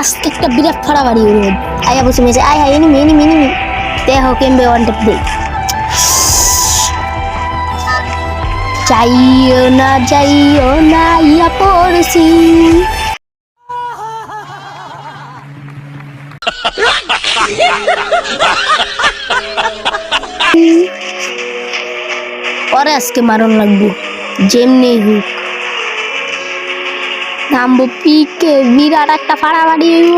আজকে একটা বিরাট ফাড়াবাড়ি উড়বে আয়া বসে মেয়েছে আয় হায় এনিমি এনিমি এনিমি দেখো কেমবে ওয়ান ট্যাপ যাইও না যাইও না, ইয়া পড়ছি। পরে আজকে মারণ লাগবো। যেমনি হোক। নামবো পিকে, বিরাট একটা ফাড়াবাড়ি হইব।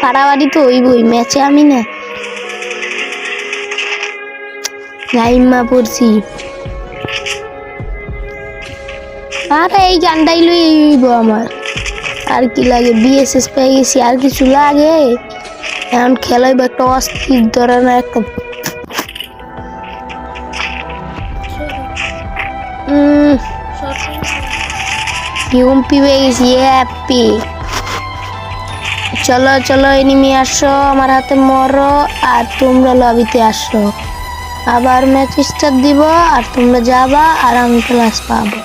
ফাড়াবাড়ি তো হইবই, ম্যাচে আমি না। লাইমা পড়ছি। আর, এই গানটাই লই হইব আমার। আর কি লাগে বিএসএস পেয়ে গেছি, আর কিছু লাগে? এখন খেলাইব একটা অস্থির ধরনের একটা উম ইউম্পি পেয়ে গেছি হ্যাপি। চলো চলো এনিমি আসো, আমার হাতে মরো, আর তোমরা লবিতে আসো। আবার ম্যাচ স্টার্ট দিব, আর তোমরা যাবা, আর আমি ক্লাস পাবো।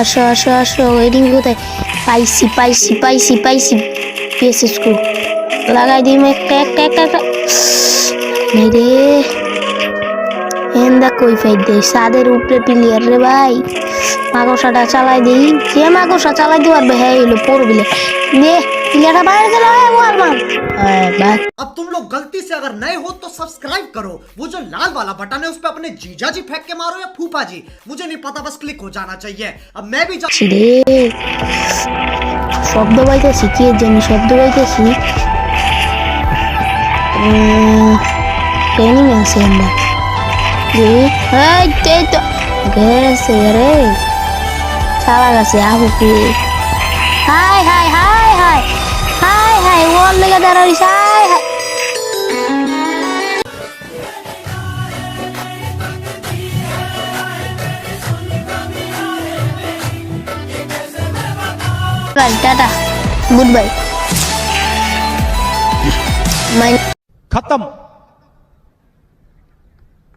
আসো আসো আসো এনিমি কোথায়? পাইছি পাইছি পাইছি পাইছি স্কুল লাগাই দিই একটা একটা একটা একটা। কই ফাই দে সাদের উপরে প্লেয়ার রে ভাই মাকড়সাটা চালাই দেই যে মাকড়সা চালাই দিতে পারবে হ্যাঁ এলো পড়বিলে দে প্লেয়ারটা বাইরে গেল হ্যাঁ বল মান হ্যাঁ বাস अब तुम लोग गलती से अगर नए हो तो सब्सक्राइब करो वो जो लाल वाला बटन है उस पर अपने जीजा जी फेंक के मारो या फूफा जी मुझे नहीं पता बस क्लिक हो जाना चाहिए अब मैं भी जा... রে শব্দ পাইতেছি কি এর জন্য শব্দ পাইতেছি ট্রেনিং আছে আমরা রে এই তে তো গেছে রে চালা গেছে আহু কি hi hi hi hi hi hi ওর লেগে দাঁড়াইস hi hi bye tata good bye my खत्म